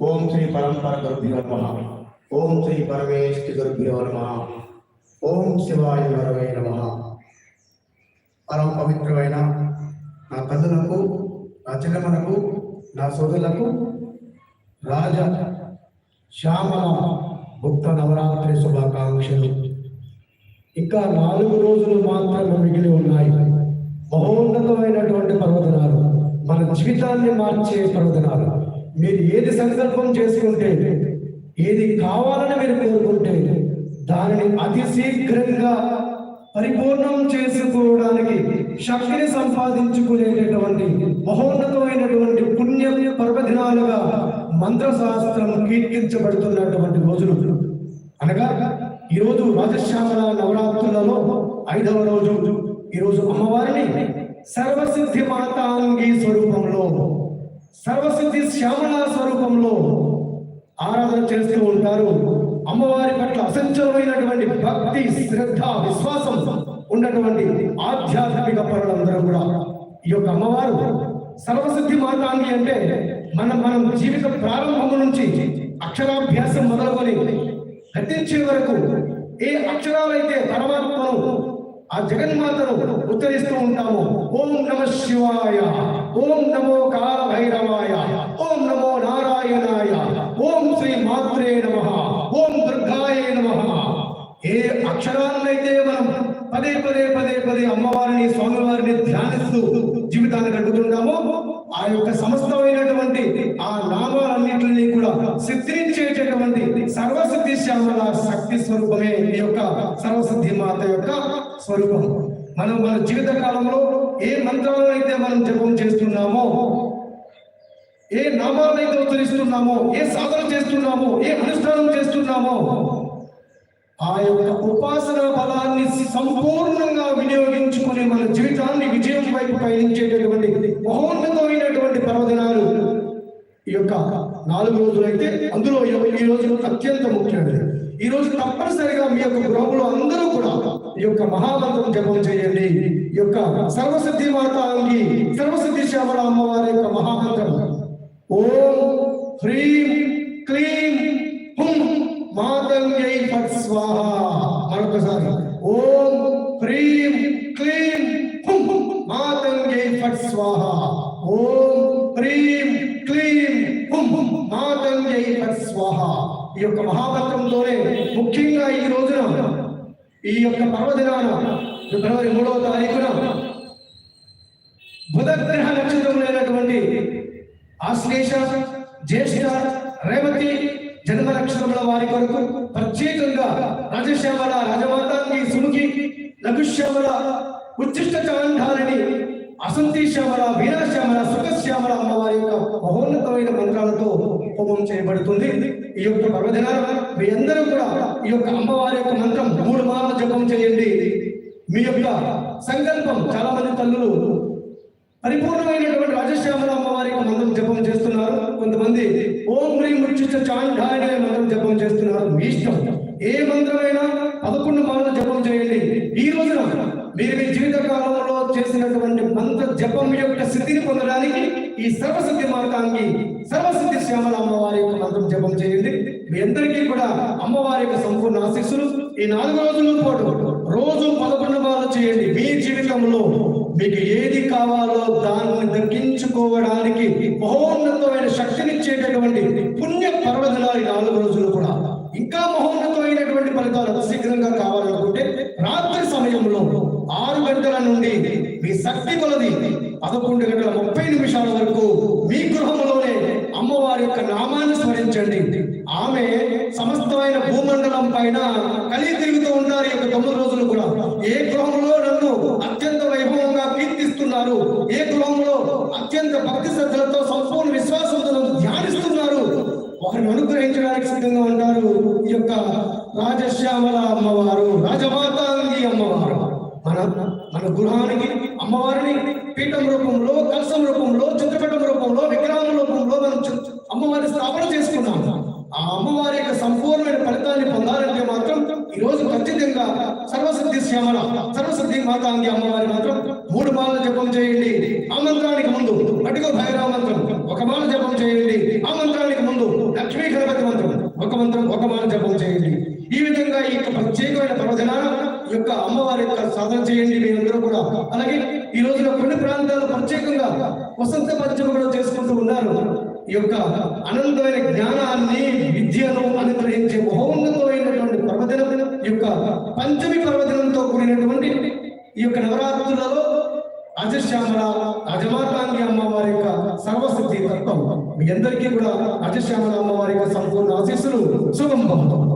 ఓం శ్రీ పరంపర గురుభ్యో నమ. ఓం శ్రీ పరమేశ్వరి గురుభ్యో నమ. ఓం శివాయ వరవే నమ. పరం పవిత్రమైన నా కన్నులకు నా చిన్నమనకు నా సోదరులకు రాజ శ్యామల గుప్త నవరాత్రి శుభాకాంక్షలు. ఇంకా నాలుగు రోజులు మాత్రమే మిగిలి ఉన్నాయి. మహోన్నతమైనటువంటి పర్వదనాలు. మన జీవితాన్ని మార్చే పర్వదనాలు. మీరు ఏది సంకల్పం చేసుకుంటే ఏది కావాలని మీరు కోరుకుంటే దానిని అతి శీఘ్రంగా పరిపూర్ణం చేసుకోవడానికి శక్తిని సంపాదించుకునేటటువంటి మహోన్నతమైనటువంటి పుణ్య పర్వదినాలుగా మంత్రశాస్త్రం కీర్తించబడుతున్నటువంటి రోజులు. అనగా ఈ రోజు రాజశ్యామల నవరాత్రులలో ఐదవ రోజు. ఈరోజు అమ్మవారిని సర్వసిద్ధి మాతాంగి స్వరూపంలో సర్వసిద్ధి శ్యామల స్వరూపంలో ఆరాధన చేస్తూ ఉంటారు. అమ్మవారి పట్ల అసంచలమైనటువంటి భక్తి శ్రద్ధ విశ్వాసం ఉన్నటువంటి ఆధ్యాత్మిక పరులందరూ కూడా ఈ యొక్క అమ్మవారు. సర్వసిద్ధి మార్గాన్ని అంటే మనం మనం జీవిత ప్రారంభం నుంచి అక్షరాభ్యాసం మొదలుకొని గతించే వరకు ఏ అక్షరాలైతే పరమాత్మను ఆ జగన్మాతను ఉత్తరిస్తూ ఉంటాము ఓం నమ శివాయ ఓం నమో కా భైరవాయ ఓం నమో నారాయణాయ ఓం శ్రీ మాత్రే నమ ఓం దుర్గాయ నమ ఏ అక్షరాలనైతే మనం పదే పదే పదే పదే అమ్మవారిని స్వామివారిని ధ్యానిస్తూ జీవితాన్ని గడుపుతున్నామో ఆ యొక్క సమస్తమైనటువంటి ఆ నామాలన్నింటినీ కూడా సిద్ధించేటటువంటి సర్వసిద్ధి శ్యామల శక్తి స్వరూపమే ఈ యొక్క సర్వసిద్ధి మాత యొక్క స్వరూపం. మనం మన జీవిత కాలంలో ఏ మంత్రాలను అయితే మనం జపం చేస్తున్నామో ఏ నామాలను ఉచ్చరిస్తున్నామో ఏ సాధన చేస్తున్నామో ఏ అనుష్ఠానం చేస్తున్నామో ఆ యొక్క ఉపాసన బలాన్ని సంపూర్ణంగా వినియోగించుకుని మన జీవితాన్ని విజయం వైపు పయనించేటటువంటి మహోన్నతమైనటువంటి పర్వదినాలు ఈ యొక్క నాలుగు రోజులైతే అందులో ఈ- ఈ రోజు అత్యంత ముఖ్యమైనది. ఈ రోజు తప్పనిసరిగా మీ యొక్క గృహంలో అందరూ కూడా ఈ యొక్క మహామంత్రం జపం చేయండి. ఈ యొక్క సర్వసిద్ధి మాత అంగి సర్వసిద్ధి శ్యామల అమ్మవారి యొక్క మహామంత్రం ఈ యొక్క మహామంత్రంతోనే ముఖ్యంగా ఈ రోజున ఈ యొక్క పర్వదినాన ఫిబ్రవరి మూడవ తారీఖున బుధగ్రహ నక్షత్రములైనటువంటి ఆశ్లేష జ్యేష్ఠ రేవతి జన్మ నక్షత్రముల వారి కొరకు ప్రత్యేకంగా రాజశ్యామల రాజమాతాంగి సుముఖి లఘుశ్యామల ఉచ్చిష్ట చాంధారిణి అసంతి శ్యామల వీరాశ్యామల సుఖశ్యామల అమ్మవారి యొక్క మహోన్నతమైన మంత్రాలతో హోమం చేయబడుతుంది. ఈ యొక్క పర్వదిన మీ అందరూ కూడా ఈ యొక్క అమ్మవారి యొక్క మంత్రం మూడు మార్లు జపం చేయండి. మీ యొక్క సంకల్పం చాలా మంది తల్లులు పరిపూర్ణమైనటువంటి రాజశ్యామల అమ్మవారి యొక్క మంత్రం జపం చేస్తున్నారు. కొంతమంది ఓం హ్రీం ముచ్చుచ చాండాయ మంత్రం జపం చేస్తున్నారు. మీ ఇష్టం. ఏ మంత్రమైనా పదకొండు మార్లు జపం చేయండి. ఈ రోజున మీరు మీ జీవిత కాలంలో చేసినటువంటి మంత్ర జపం యొక్క స్థితిని పొందడానికి ఈ సర్వసిద్ధి మార్గానికి సర్వసిద్ధి శ్యామల అమ్మవారి యొక్క మంత్రం జపం చేయండి. మీ అందరికీ కూడా అమ్మవారి యొక్క సంపూర్ణ ఆశీస్సులు. ఈ నాలుగు రోజుల పాటు రోజు పదకొండు మార్లు చేయండి. మీ జీవితంలో మీకు ఏది కావాలో దాన్ని దక్కించుకోవడానికి మహోన్నతమైన శక్తినిచ్చేటటువంటి పుణ్య పర్వదినాలు ఈ నాలుగు రోజులు కూడా. ఇంకా మహోన్నతమైనటువంటి ఫలితాలు శీఘ్రంగా కావాలి. గంటల నుండి మీ శక్తి కొలది పదకొండు గంటల ముప్పై నిమిషాల వరకు మీ గృహంలోనే అమ్మవారి యొక్క నామాన్ని స్మరించండి. ఆమె సమస్తమైన భూమండలం పైన కలిగి తిరుగుతూ ఉంటారు ఈ యొక్క తొమ్మిది రోజులు కూడా. ఏ గృహంలో నన్ను అత్యంత వైభవంగా కీర్తిస్తున్నారు ఏ గృహంలో అత్యంత భక్తి శ్రద్ధలతో సంపూర్ణ విశ్వాసంతో ధ్యానిస్తున్నారు వారిని అనుగ్రహించడానికి సిద్ధంగా ఉంటారు ఈ యొక్క రాజశ్యామల అమ్మవారు రాజమాతాంగి అమ్మవారు. మన మన గృహానికి అమ్మవారిని పీఠం రూపంలో కలసం రూపంలో చిత్రపటం రూపంలో విగ్రహం రూపంలో మనం అమ్మవారిని స్థాపన చేసుకున్నాం. ఆ అమ్మవారి యొక్క సంపూర్ణమైన ఫలితాన్ని పొందాలంటే మాత్రం ఈ రోజు ఖచ్చితంగా సర్వసిద్ధి శ్యామల సర్వసిద్ధి మాతాంగి అమ్మవారి మాత్రం మూడు మాల జపం చేయండి. ఆ మంత్రానికి ముందు అటుగో భైరవ మంత్రం ఒక మాల జపం చేయండి. ఆ మంత్రానికి ముందు మంత్రం ఒక మంత్రం ఒకమాల జపం చేయండి. ఈ విధంగా ఈ యొక్క ప్రత్యేకమైన పర్వదినాన యొక్క అమ్మవారి యొక్క సాధన చేయండి మీరందరూ కూడా. అలాగే ఈ రోజున కొన్ని ప్రాంతాలు ప్రత్యేకంగా వసంత పంచమి కూడా చేసుకుంటూ ఉన్నారు. ఈ యొక్క అనంతమైన జ్ఞానాన్ని విద్యను అనుగ్రహించే మహోన్నతమైనటువంటి పర్వదినం ఈ యొక్క పంచమి పర్వదినంతో కూడినటువంటి ఈ యొక్క నవరాత్రులలో అజశ్యామల అజమాతాంగి అమ్మవారి యొక్క సర్వసిద్ధి తత్వం. మీ అందరికీ కూడా అజశ్యామల అమ్మవారి యొక్క సంపూర్ణ ఆశీస్సులు. శుభం భవతం.